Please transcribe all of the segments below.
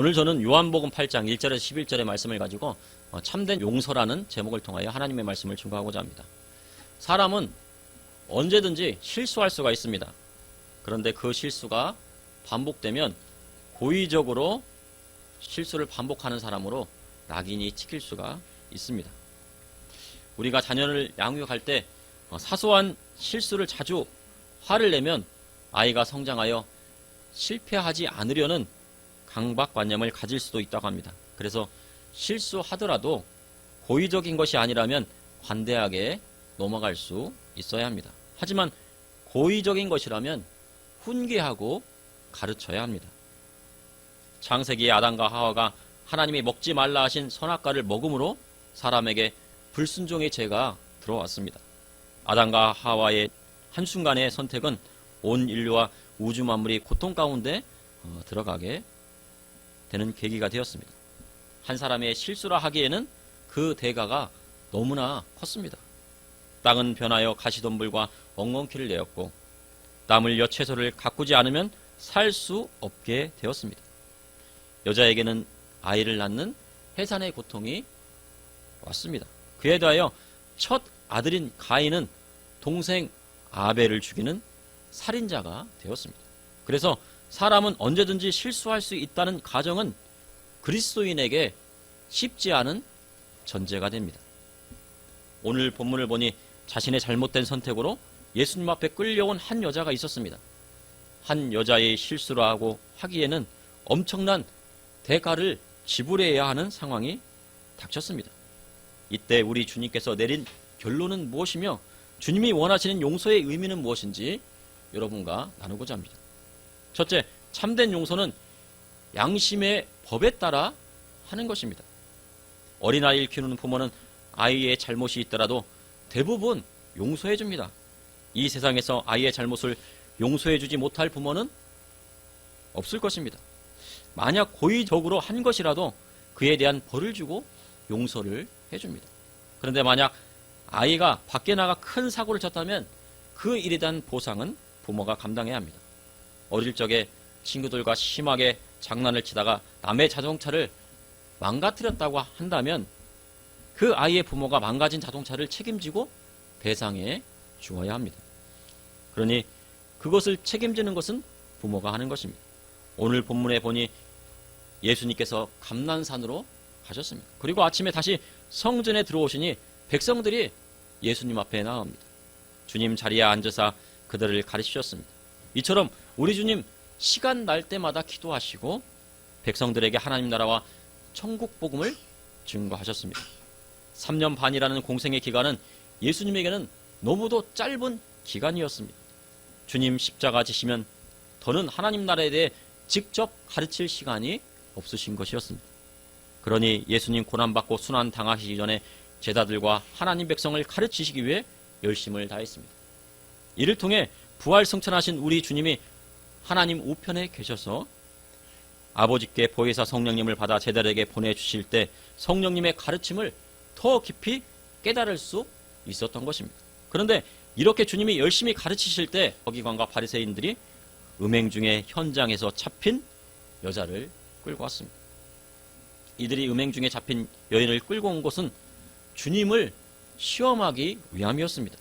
오늘 저는 요한복음 8장 1절에서 11절의 말씀을 가지고 어, 참된 용서라는 제목을 통하여 하나님의 말씀을 증거하고자 합니다. 사람은 언제든지 실수할 수가 있습니다. 그런데 그 실수가 반복되면 고의적으로 실수를 반복하는 사람으로 낙인이 찍힐 수가 있습니다. 우리가 자녀를 양육할 때 어, 사소한 실수를 자주 화를 내면 아이가 성장하여 실패하지 않으려는 강박관념을 가질 수도 있다고 합니다. 그래서 실수하더라도 고의적인 것이 아니라면 관대하게 넘어갈 수 있어야 합니다. 하지만 고의적인 것이라면 훈계하고 가르쳐야 합니다. 창세기의 아담과 하와가 하나님이 먹지 말라 하신 선악과를 먹음으로 사람에게 불순종의 죄가 들어왔습니다. 아담과 하와의 한순간의 선택은 온 인류와 우주 만물이 고통 가운데 어, 들어가게 되는 계기가 되었습니다. 한 사람의 실수라 하기에는 그 대가가 너무나 컸습니다. 땅은 변하여 가시덤불과 엉겅퀴를 내었고 땀을 여 채소를 가꾸지 않으면 살 수 없게 되었습니다. 여자에게는 아이를 낳는 해산의 고통이 왔습니다. 그에 대하여 첫 아들인 가인은 동생 아벨을 죽이는 살인자가 되었습니다. 그래서 사람은 언제든지 실수할 수 있다는 가정은 그리스도인에게 쉽지 않은 전제가 됩니다. 오늘 본문을 보니 자신의 잘못된 선택으로 예수님 앞에 끌려온 한 여자가 있었습니다. 한 여자의 실수를 하고 하기에는 엄청난 대가를 지불해야 하는 상황이 닥쳤습니다. 이때 우리 주님께서 내린 결론은 무엇이며 주님이 원하시는 용서의 의미는 무엇인지 여러분과 나누고자 합니다. 첫째, 참된 용서는 양심의 법에 따라 하는 것입니다. 어린아이를 키우는 부모는 아이의 잘못이 있더라도 대부분 용서해 줍니다. 이 세상에서 아이의 잘못을 용서해 주지 못할 부모는 없을 것입니다. 만약 고의적으로 한 것이라도 그에 대한 벌을 주고 용서를 해 줍니다. 그런데 만약 아이가 밖에 나가 큰 사고를 쳤다면 그 일에 대한 보상은 부모가 감당해야 합니다. 어릴 적에 친구들과 심하게 장난을 치다가 남의 자동차를 망가뜨렸다고 한다면 그 아이의 부모가 망가진 자동차를 책임지고 배상해 주어야 합니다. 그러니 그것을 책임지는 것은 부모가 하는 것입니다. 오늘 본문에 보니 예수님께서 감난산으로 가셨습니다. 그리고 아침에 다시 성전에 들어오시니 백성들이 예수님 앞에 나옵니다. 주님 자리에 앉으사 그들을 가르치셨습니다. 이처럼 우리 주님 시간 날 때마다 기도하시고 백성들에게 하나님 나라와 천국 복음을 증거하셨습니다. 3년 반이라는 공생의 기간은 예수님에게는 너무도 짧은 기간이었습니다. 주님 십자가 지시면 더는 하나님 나라에 대해 직접 가르칠 시간이 없으신 것이었습니다. 그러니 예수님 고난받고 순환 당하시기 전에 제자들과 하나님 백성을 가르치시기 위해 열심을 다했습니다. 이를 통해 부활 성천하신 우리 주님이 하나님 우편에 계셔서 아버지께 보혜사 성령님을 받아 제자들에게 보내주실 때 성령님의 가르침을 더 깊이 깨달을 수 있었던 것입니다. 그런데 이렇게 주님이 열심히 가르치실 때 서기관과 바리새인들이 음행 중에 현장에서 잡힌 여자를 끌고 왔습니다. 이들이 음행 중에 잡힌 여인을 끌고 온 것은 주님을 시험하기 위함이었습니다.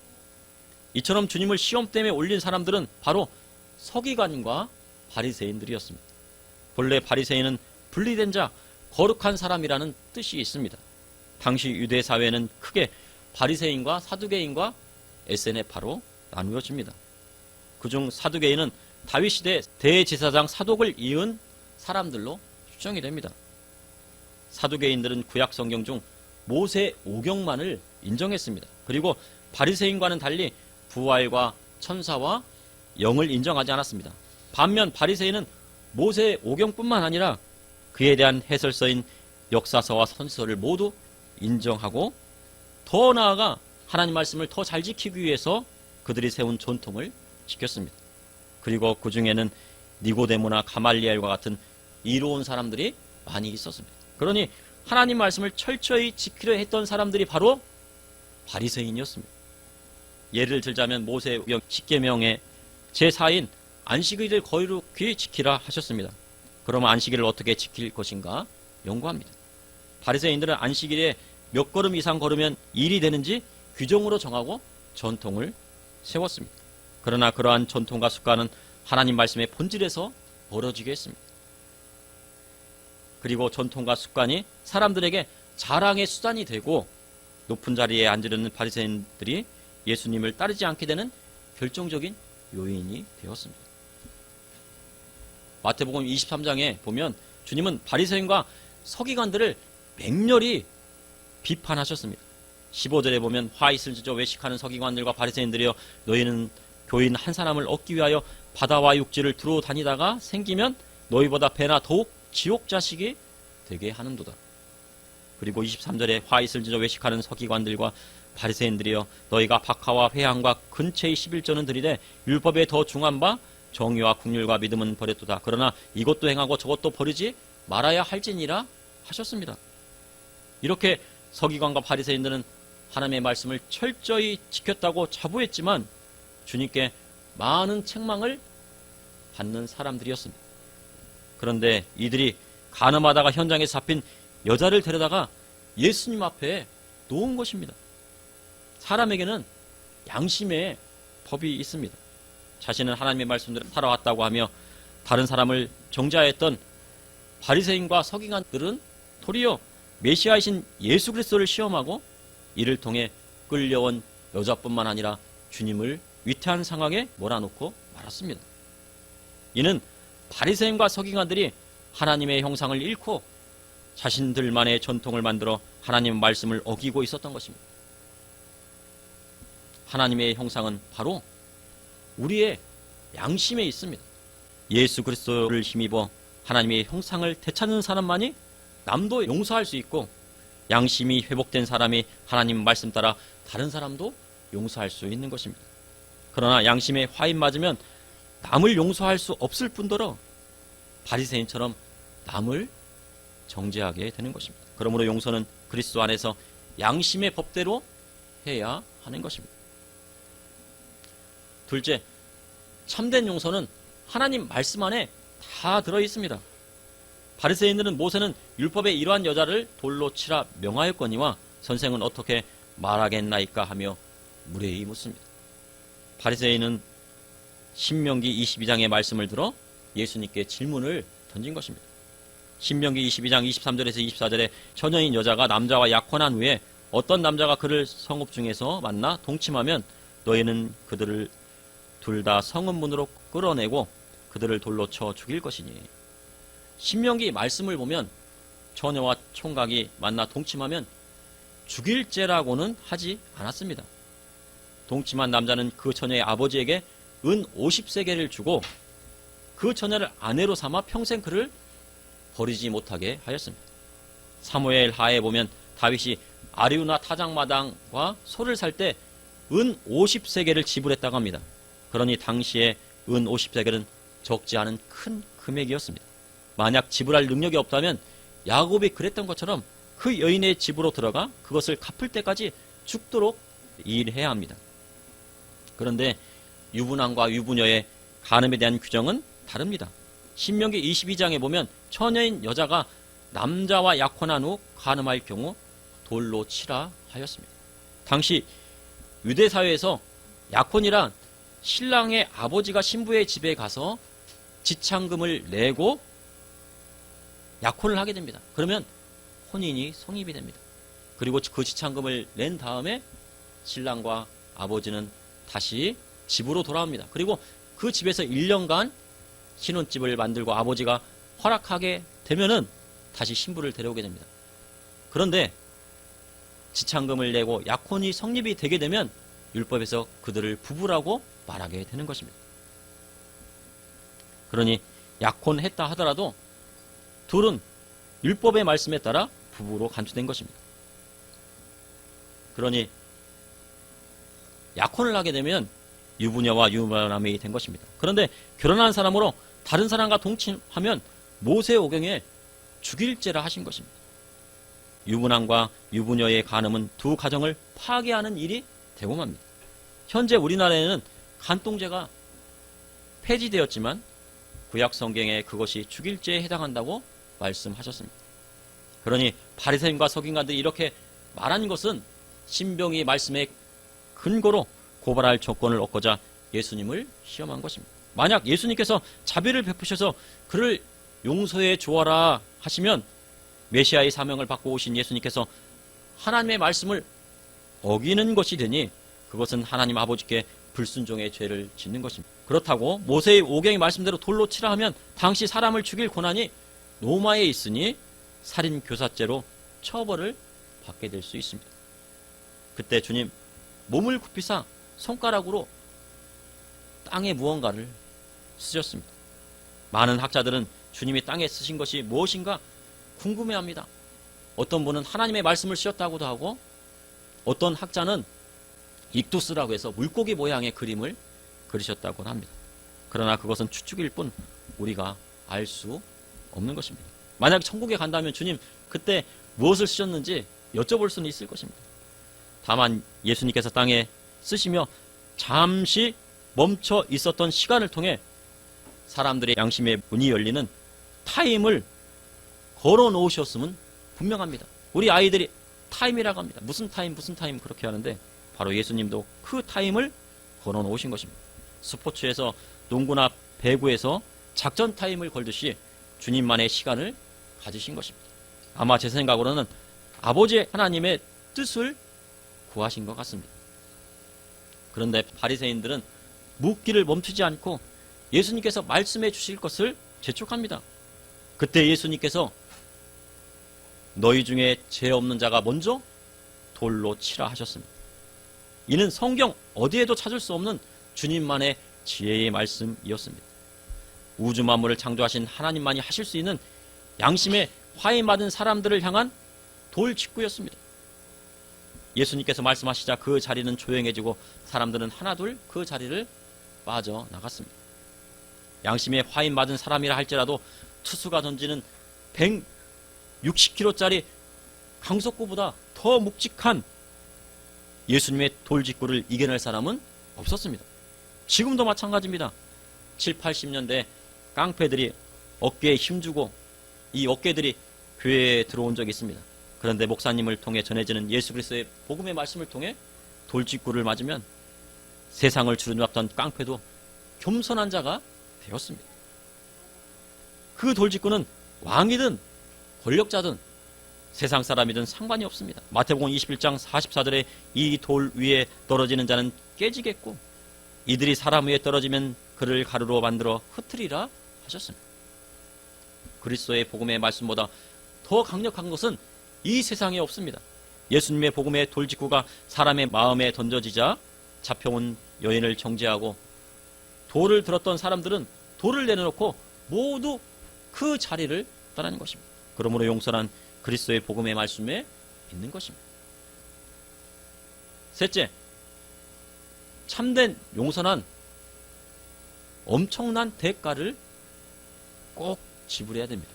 이처럼 주님을 시험 때문에 올린 사람들은 바로 서기관과 바리새인들이었습니다. 본래 바리새인은 분리된 자, 거룩한 사람이라는 뜻이 있습니다. 당시 유대 사회는 크게 바리새인과 사두개인과 에세네파로 나누어집니다. 그중 사두개인은 다윗 시대 대제사장 사독을 이은 사람들로 추정이 됩니다. 사두개인들은 구약 성경 중 모세 오경만을 인정했습니다. 그리고 바리새인과는 달리 부활과 천사와 영을 인정하지 않았습니다. 반면 바리새인은 모세 오경뿐만 아니라 그에 대한 해설서인 역사서와 선서를 모두 인정하고 더 나아가 하나님 말씀을 더 잘 지키기 위해서 그들이 세운 전통을 지켰습니다. 그리고 그 중에는 니고데모나 가말리엘과 같은 이로운 사람들이 많이 있었습니다. 그러니 하나님 말씀을 철저히 지키려 했던 사람들이 바로 바리새인이었습니다. 예를 들자면 모세명 십계명의 제4인 안식일을 거룩히 지키라 하셨습니다. 그러면 안식일을 어떻게 지킬 것인가 연구합니다. 바리새인들은 안식일에 몇 걸음 이상 걸으면 일이 되는지 규정으로 정하고 전통을 세웠습니다. 그러나 그러한 전통과 습관은 하나님 말씀의 본질에서 멀어지게 했습니다. 그리고 전통과 습관이 사람들에게 자랑의 수단이 되고 높은 자리에 앉으려는 바리새인들이 예수님을 따르지 않게 되는 결정적인 요인이 되었습니다. 마태복음 23장에 보면 주님은 바리새인과 서기관들을 맹렬히 비판하셨습니다. 15절에 보면 화 있을 지저 외식하는 서기관들과 바리새인들이여 너희는 교인 한 사람을 얻기 위하여 바다와 육지를 두루 다니다가 생기면 너희보다 배나 더욱 지옥 자식이 되게 하는도다. 그리고 23절에 화 있을 지저 외식하는 서기관들과 바리새인들이여 너희가 박하와 회향과 근처의 11조는 들이되 율법에 더 중한 바 정의와 국률과 믿음은 버렸도다. 그러나 이것도 행하고 저것도 버리지 말아야 할지니라 하셨습니다. 이렇게 서기관과 바리새인들은 하나님의 말씀을 철저히 지켰다고 자부했지만 주님께 많은 책망을 받는 사람들이었습니다. 그런데 이들이 가늠하다가 현장에 잡힌 여자를 데려다가 예수님 앞에 놓은 것입니다. 사람에게는 양심의 법이 있습니다. 자신은 하나님의 말씀대로 살아왔다고 하며 다른 사람을 정죄했던 바리새인과 서기관들은 도리어 메시아이신 예수 그리스도를 시험하고 이를 통해 끌려온 여자뿐만 아니라 주님을 위태한 상황에 몰아놓고 말았습니다. 이는 바리새인과 서기관들이 하나님의 형상을 잃고 자신들만의 전통을 만들어 하나님의 말씀을 어기고 있었던 것입니다. 하나님의 형상은 바로 우리의 양심에 있습니다. 예수 그리스도를 힘입어 하나님의 형상을 되찾는 사람만이 남도 용서할 수 있고 양심이 회복된 사람이 하나님 말씀 따라 다른 사람도 용서할 수 있는 것입니다. 그러나 양심에 화인 맞으면 남을 용서할 수 없을 뿐더러 바리새인처럼 남을 정죄하게 되는 것입니다. 그러므로 용서는 그리스도 안에서 양심의 법대로 해야 하는 것입니다. 둘째, 참된 용서는 하나님 말씀 안에 다 들어 있습니다. 바리새인들은 모세는 율법에 이러한 여자를 돌로 치라 명하였거니와 선생은 어떻게 말하겠나이까 하며 무례히 묻습니다. 바리새인은 신명기 22장의 말씀을 들어 예수님께 질문을 던진 것입니다. 신명기 22장 23절에서 24절에 처녀인 여자가 남자와 약혼한 후에 어떤 남자가 그를 성읍 중에서 만나 동침하면 너희는 그들을 둘 다 성읍문으로 끌어내고 그들을 돌로 쳐 죽일 것이니 신명기 말씀을 보면 처녀와 총각이 만나 동침하면 죽일 죄라고는 하지 않았습니다. 동침한 남자는 그 처녀의 아버지에게 은 50세계를 주고 그 처녀를 아내로 삼아 평생 그를 버리지 못하게 하였습니다. 사무엘 하에 보면 다윗이 아리우나 타작마당과 소를 살 때 은 50세계를 지불했다고 합니다. 그러니 당시에 은 50세계는 적지 않은 큰 금액이었습니다. 만약 지불할 능력이 없다면 야곱이 그랬던 것처럼 그 여인의 집으로 들어가 그것을 갚을 때까지 죽도록 일해야 합니다. 그런데 유부남과 유부녀의 간음에 대한 규정은 다릅니다. 신명기 22장에 보면 처녀인 여자가 남자와 약혼한 후 간음할 경우 돌로 치라 하였습니다. 당시 유대 사회에서 약혼이란 신랑의 아버지가 신부의 집에 가서 지창금을 내고 약혼을 하게 됩니다. 그러면 혼인이 성립이 됩니다. 그리고 그 지창금을 낸 다음에 신랑과 아버지는 다시 집으로 돌아옵니다. 그리고 그 집에서 1년간 신혼집을 만들고 아버지가 허락하게 되면은 다시 신부를 데려오게 됩니다. 그런데 지창금을 내고 약혼이 성립이 되게 되면 율법에서 그들을 부부라고 말하게 되는 것입니다. 그러니 약혼했다 하더라도 둘은 율법의 말씀에 따라 부부로 간주된 것입니다. 그러니 약혼을 하게 되면 유부녀와 유부남이 된 것입니다. 그런데 결혼한 사람으로 다른 사람과 동침하면 모세 오경에 죽일죄라 하신 것입니다. 유부남과 유부녀의 간음은 두 가정을 파괴하는 일이 되고 맙니다. 현재 우리나라에는 간통죄가 폐지되었지만 구약 성경에 그것이 죽일 죄에 해당한다고 말씀하셨습니다. 그러니 바리새인과 서기관들이 이렇게 말한 것은 신병이 말씀의 근거로 고발할 조건을 얻고자 예수님을 시험한 것입니다. 만약 예수님께서 자비를 베푸셔서 그를 용서해 주어라 하시면 메시아의 사명을 받고 오신 예수님께서 하나님의 말씀을 어기는 것이 되니 그것은 하나님 아버지께 불순종의 죄를 짓는 것입니다. 그렇다고 모세의 오경의 말씀대로 돌로 치라 하면 당시 사람을 죽일 권한이 로마에 있으니 살인 교사죄로 처벌을 받게 될 수 있습니다. 그때 주님 몸을 굽히사 손가락으로 땅에 무언가를 쓰셨습니다. 많은 학자들은 주님이 땅에 쓰신 것이 무엇인가 궁금해합니다. 어떤 분은 하나님의 말씀을 쓰셨다고도 하고 어떤 학자는 익투스라고 해서 물고기 모양의 그림을 그리셨다고 합니다. 그러나 그것은 추측일 뿐 우리가 알 수 없는 것입니다. 만약 천국에 간다면 주님 그때 무엇을 쓰셨는지 여쭤볼 수는 있을 것입니다. 다만 예수님께서 땅에 쓰시며 잠시 멈춰 있었던 시간을 통해 사람들의 양심의 문이 열리는 타임을 걸어 놓으셨음은 분명합니다. 우리 아이들이 타임이라고 합니다. 무슨 타임, 무슨 타임 그렇게 하는데 바로 예수님도 그 타임을 걸어 놓으신 것입니다. 스포츠에서 농구나 배구에서 작전 타임을 걸듯이 주님만의 시간을 가지신 것입니다. 아마 제 생각으로는 아버지 하나님의 뜻을 구하신 것 같습니다. 그런데 바리새인들은 묻기를 멈추지 않고 예수님께서 말씀해 주실 것을 재촉합니다. 그때 예수님께서 너희 중에 죄 없는 자가 먼저 돌로 치라 하셨습니다. 이는 성경 어디에도 찾을 수 없는 주님만의 지혜의 말씀이었습니다. 우주 만물을 창조하신 하나님만이 하실 수 있는 양심의 화해 받은 사람들을 향한 돌 직구였습니다. 예수님께서 말씀하시자 그 자리는 조용해지고 사람들은 하나둘 그 자리를 빠져나갔습니다. 양심의 화인 맞은 사람이라 할지라도 투수가 던지는 160kg짜리 강속구보다 더 묵직한 예수님의 돌직구를 이겨낼 사람은 없었습니다. 지금도 마찬가지입니다. 7, 80년대 깡패들이 어깨에 힘주고 이 어깨들이 교회에 들어온 적이 있습니다. 그런데 목사님을 통해 전해지는 예수 그리스도의 복음의 말씀을 통해 돌직구를 맞으면 세상을 주름잡던 깡패도 겸손한 자가 되었습니다. 그 돌직구는 왕이든 권력자든 세상 사람이든 상관이 없습니다. 마태복음 21장 44절에 이 돌 위에 떨어지는 자는 깨지겠고 이들이 사람 위에 떨어지면 그를 가루로 만들어 흩트리라 하셨습니다. 그리스도의 복음의 말씀보다 더 강력한 것은 이 세상에 없습니다. 예수님의 복음의 돌직구가 사람의 마음에 던져지자 잡혀온 여인을 정죄하고 돌을 들었던 사람들은 돌을 내려놓고 모두 그 자리를 떠나는 것입니다. 그러므로 용서란 그리스도의 복음의 말씀에 있는 것입니다. 셋째, 참된 용서는 엄청난 대가를 꼭 지불해야 됩니다.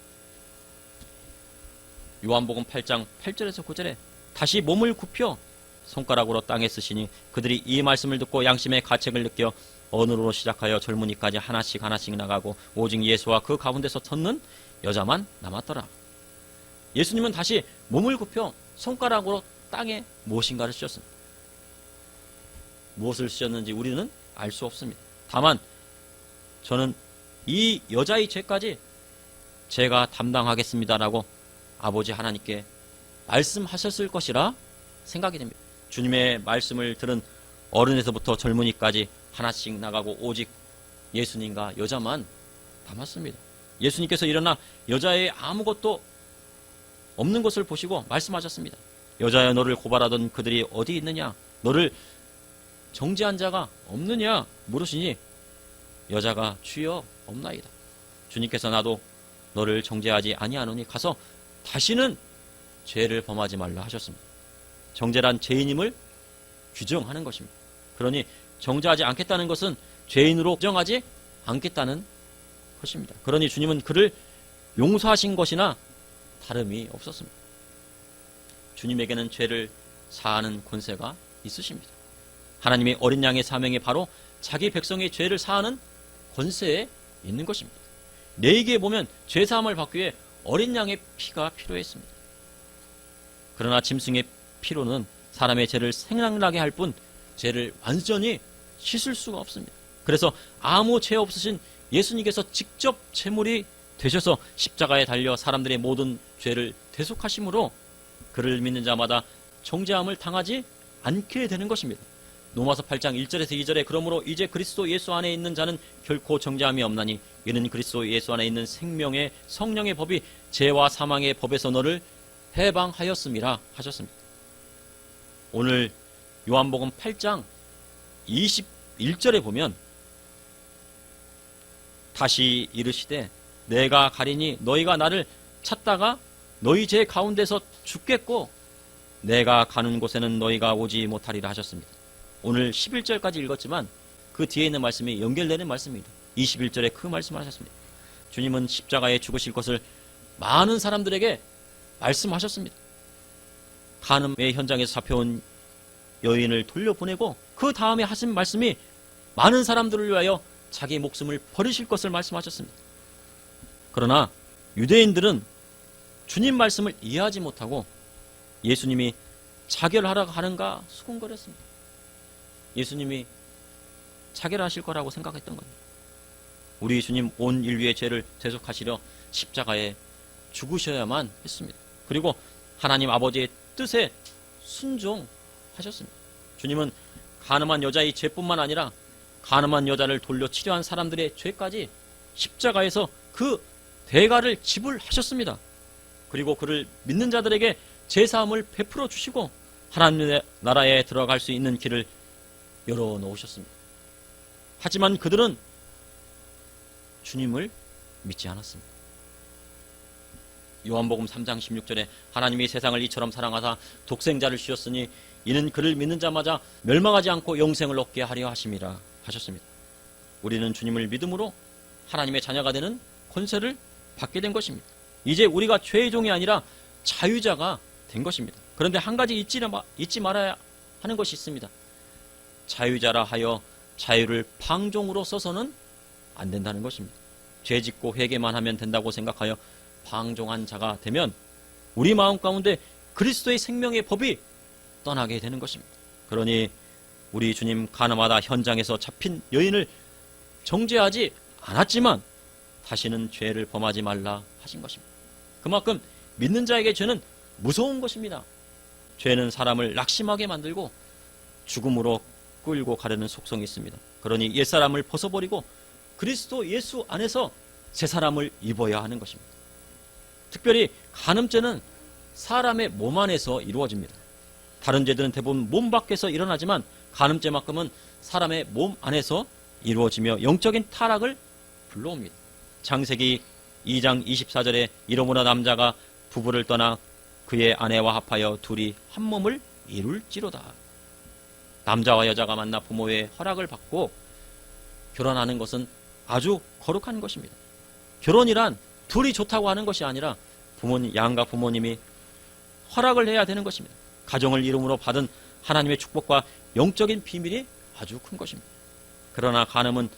요한복음 8장 8절에서 9절에 다시 몸을 굽혀 손가락으로 땅에 쓰시니 그들이 이 말씀을 듣고 양심의 가책을 느껴 어느로 시작하여 젊은이까지 하나씩 하나씩 나가고 오직 예수와 그 가운데서 섰는 여자만 남았더라. 예수님은 다시 몸을 굽혀 손가락으로 땅에 무엇인가를 쓰셨습니다. 무엇을 쓰셨는지 우리는 알 수 없습니다. 다만 저는 이 여자의 죄까지 제가 담당하겠습니다라고 아버지 하나님께 말씀하셨을 것이라 생각이 됩니다. 주님의 말씀을 들은 어른에서부터 젊은이까지 하나씩 나가고 오직 예수님과 여자만 남았습니다. 예수님께서 일어나 여자의 아무것도 없는 것을 보시고 말씀하셨습니다. 여자여 너를 고발하던 그들이 어디 있느냐? 너를 정죄한 자가 없느냐? 물으시니 여자가 주여 없나이다. 주님께서 나도 너를 정죄하지 아니하노니 가서 다시는 죄를 범하지 말라 하셨습니다. 정죄란 죄인임을 규정하는 것입니다. 그러니 정죄하지 않겠다는 것은 죄인으로 규정하지 않겠다는 것입니다. 그러니 주님은 그를 용서하신 것이나 다름이 없었습니다. 주님에게는 죄를 사하는 권세가 있으십니다. 하나님의 어린 양의 사명이 바로 자기 백성의 죄를 사하는 권세에 있는 것입니다. 레이기에 보면 죄 사함을 받기 위해 어린 양의 피가 필요했습니다. 그러나 짐승의 피로는 사람의 죄를 생각나게 할 뿐 죄를 완전히 씻을 수가 없습니다. 그래서 아무 죄 없으신 예수님께서 직접 제물이 되셔서 십자가에 달려 사람들의 모든 죄를 대속하심으로 그를 믿는 자마다 정죄함을 당하지 않게 되는 것입니다. 로마서 8장 1절에서 2절에 그러므로 이제 그리스도 예수 안에 있는 자는 결코 정죄함이 없나니 이는 그리스도 예수 안에 있는 생명의 성령의 법이 죄와 사망의 법에서 너를 해방하였음이라 하셨습니다. 오늘 요한복음 8장 21절에 보면 다시 이르시되 내가 가리니 너희가 나를 찾다가 너희 제 가운데서 죽겠고 내가 가는 곳에는 너희가 오지 못하리라 하셨습니다. 오늘 11절까지 읽었지만 그 뒤에 있는 말씀이 연결되는 말씀입니다. 21절에 그 말씀을 하셨습니다. 주님은 십자가에 죽으실 것을 많은 사람들에게 말씀하셨습니다. 간음의 현장에서 잡혀온 여인을 돌려보내고 그 다음에 하신 말씀이 많은 사람들을 위하여 자기 목숨을 버리실 것을 말씀하셨습니다. 그러나 유대인들은 주님 말씀을 이해하지 못하고 예수님이 자결하라고 하는가 수군거렸습니다. 예수님이 자결하실 거라고 생각했던 겁니다. 우리 주님 온 인류의 죄를 대속하시려 십자가에 죽으셔야만 했습니다. 그리고 하나님 아버지의 뜻에 순종하셨습니다. 주님은 가늠한 여자의 죄뿐만 아니라 가늠한 여자를 돌려 치료한 사람들의 죄까지 십자가에서 그 대가를 지불하셨습니다. 그리고 그를 믿는 자들에게 제사함을 베풀어 주시고 하나님의 나라에 들어갈 수 있는 길을 열어 놓으셨습니다. 하지만 그들은 주님을 믿지 않았습니다. 요한복음 3장 16절에 하나님이 세상을 이처럼 사랑하사 독생자를 주셨으니 이는 그를 믿는 자마다 멸망하지 않고 영생을 얻게 하려 하심이라 하셨습니다. 우리는 주님을 믿음으로 하나님의 자녀가 되는 권세를 받게 된 것입니다. 이제 우리가 죄의 종이 아니라 자유자가 된 것입니다. 그런데 한 가지 잊지, 말아야 하는 것이 있습니다. 자유자라 하여 자유를 방종으로 써서는 안 된다는 것입니다. 죄 짓고 회개만 하면 된다고 생각하여 방종한 자가 되면 우리 마음 가운데 그리스도의 생명의 법이 떠나게 되는 것입니다. 그러니 우리 주님 가나마다 현장에서 잡힌 여인을 정죄하지 않았지만 다시는 죄를 범하지 말라 하신 것입니다. 그만큼 믿는 자에게 죄는 무서운 것입니다. 죄는 사람을 낙심하게 만들고 죽음으로 끌고 가려는 속성이 있습니다. 그러니 옛사람을 벗어버리고 그리스도 예수 안에서 새 사람을 입어야 하는 것입니다. 특별히 간음죄는 사람의 몸 안에서 이루어집니다. 다른 죄들은 대부분 몸 밖에서 일어나지만 간음죄만큼은 사람의 몸 안에서 이루어지며 영적인 타락을 불러옵니다. 창세기 2장 24절에 이러므로 남자가 부부를 떠나 그의 아내와 합하여 둘이 한 몸을 이룰지로다. 남자와 여자가 만나 부모의 허락을 받고 결혼하는 것은 아주 거룩한 것입니다. 결혼이란 둘이 좋다고 하는 것이 아니라 부모님, 양가 부모님이 허락을 해야 되는 것입니다. 가정을 이름으로 받은 하나님의 축복과 영적인 비밀이 아주 큰 것입니다. 그러나 간음은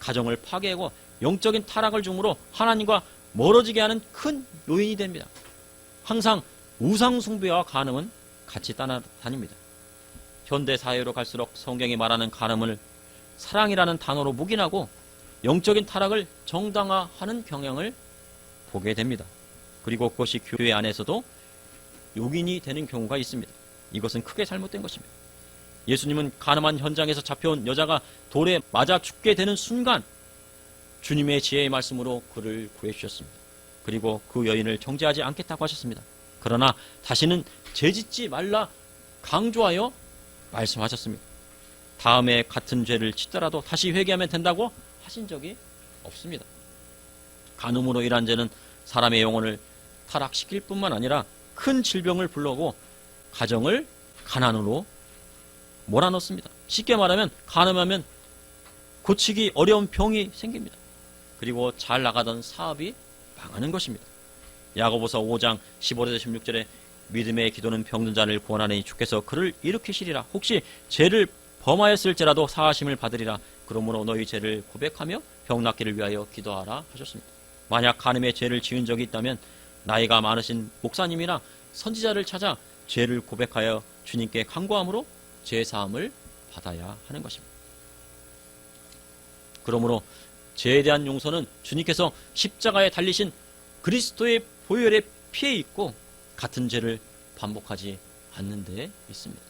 가정을 파괴하고 영적인 타락을 중으로 하나님과 멀어지게 하는 큰 요인이 됩니다. 항상 우상 숭배와 간음은 같이 따라다닙니다. 현대 사회로 갈수록 성경이 말하는 간음을 사랑이라는 단어로 묵인하고 영적인 타락을 정당화하는 경향을 보게 됩니다. 그리고 그것이 교회 안에서도 용인이 되는 경우가 있습니다. 이것은 크게 잘못된 것입니다. 예수님은 가늠한 현장에서 잡혀온 여자가 돌에 맞아 죽게 되는 순간 주님의 지혜의 말씀으로 그를 구해주셨습니다. 그리고 그 여인을 정죄하지 않겠다고 하셨습니다. 그러나 다시는 죄짓지 말라 강조하여 말씀하셨습니다. 다음에 같은 죄를 짓더라도 다시 회개하면 된다고 하신 적이 없습니다. 간음으로 일한 죄는 사람의 영혼을 타락시킬 뿐만 아니라 큰 질병을 불러오고 가정을 가난으로 몰아넣습니다. 쉽게 말하면 간음하면 고치기 어려운 병이 생깁니다. 그리고 잘 나가던 사업이 망하는 것입니다. 야고보서 5장 15절에서 16절에 믿음의 기도는 병든 자를 구원하니 주께서 그를 일으키시리라. 혹시 죄를 범하였을지라도 사하심을 받으리라. 그러므로 너희 죄를 고백하며 병 낫기를 위하여 기도하라 하셨습니다. 만약 간음의 죄를 지은 적이 있다면 나이가 많으신 목사님이나 선지자를 찾아 죄를 고백하여 주님께 간구함으로 죄 사함을 받아야 하는 것입니다. 그러므로 죄에 대한 용서는 주님께서 십자가에 달리신 그리스도의 보혈의 피에 있고 같은 죄를 반복하지 않는 데 있습니다.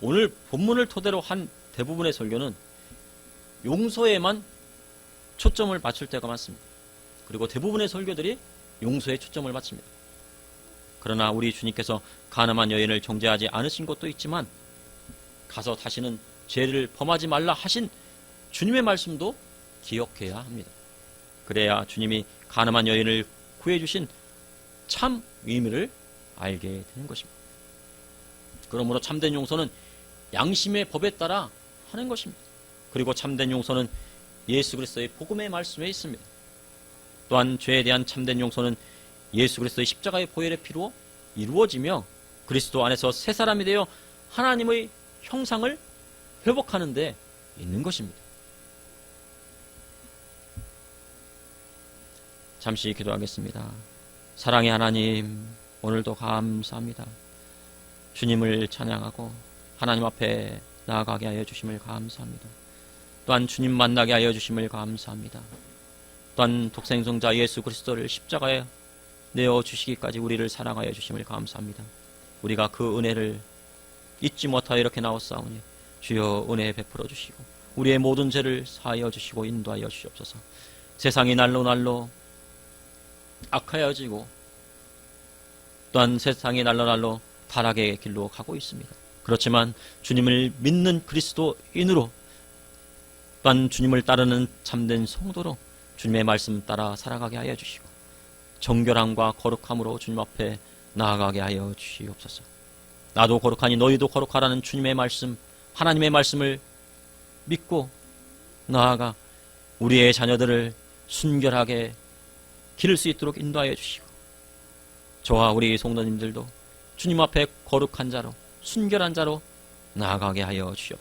오늘 본문을 토대로 한 대부분의 설교는 용서에만 초점을 맞출 때가 많습니다. 그리고 대부분의 설교들이 용서에 초점을 맞춥니다. 그러나 우리 주님께서 가늠한 여인을 정죄하지 않으신 것도 있지만 가서 다시는 죄를 범하지 말라 하신 주님의 말씀도 기억해야 합니다. 그래야 주님이 가늠한 여인을 구해주신 참 의미를 알게 되는 것입니다. 그러므로 참된 용서는 양심의 법에 따라 하는 것입니다. 그리고 참된 용서는 예수 그리스도의 복음의 말씀에 있습니다. 또한 죄에 대한 참된 용서는 예수 그리스도의 십자가의 보혈의 피로 이루어지며 그리스도 안에서 새 사람이 되어 하나님의 형상을 회복하는 데 있는 것입니다. 잠시 기도하겠습니다. 사랑의 하나님, 오늘도 감사합니다. 주님을 찬양하고 하나님 앞에 나아가게 하여 주심을 감사합니다. 또한 주님 만나게 하여 주심을 감사합니다. 또한 독생성자 예수 그리스도를 십자가에 내어 주시기까지 우리를 사랑하여 주심을 감사합니다. 우리가 그 은혜를 잊지 못하여 이렇게 나왔사오니 주여 은혜 베풀어 주시고 우리의 모든 죄를 사하여 주시고 인도하여 주시옵소서. 세상이 날로 날로 악하여지고 또한 세상이 날로 날로 타락의 길로 가고 있습니다. 그렇지만 주님을 믿는 그리스도인으로 또한 주님을 따르는 참된 성도로 주님의 말씀 따라 살아가게 하여 주시고 정결함과 거룩함으로 주님 앞에 나아가게 하여 주시옵소서. 나도 거룩하니 너희도 거룩하라는 주님의 말씀, 하나님의 말씀을 믿고 나아가 우리의 자녀들을 순결하게 기를 수 있도록 인도하여 주시고 저와 우리 성도님들도 주님 앞에 거룩한 자로 순결한 자로 나아가게 하여 주시옵소서.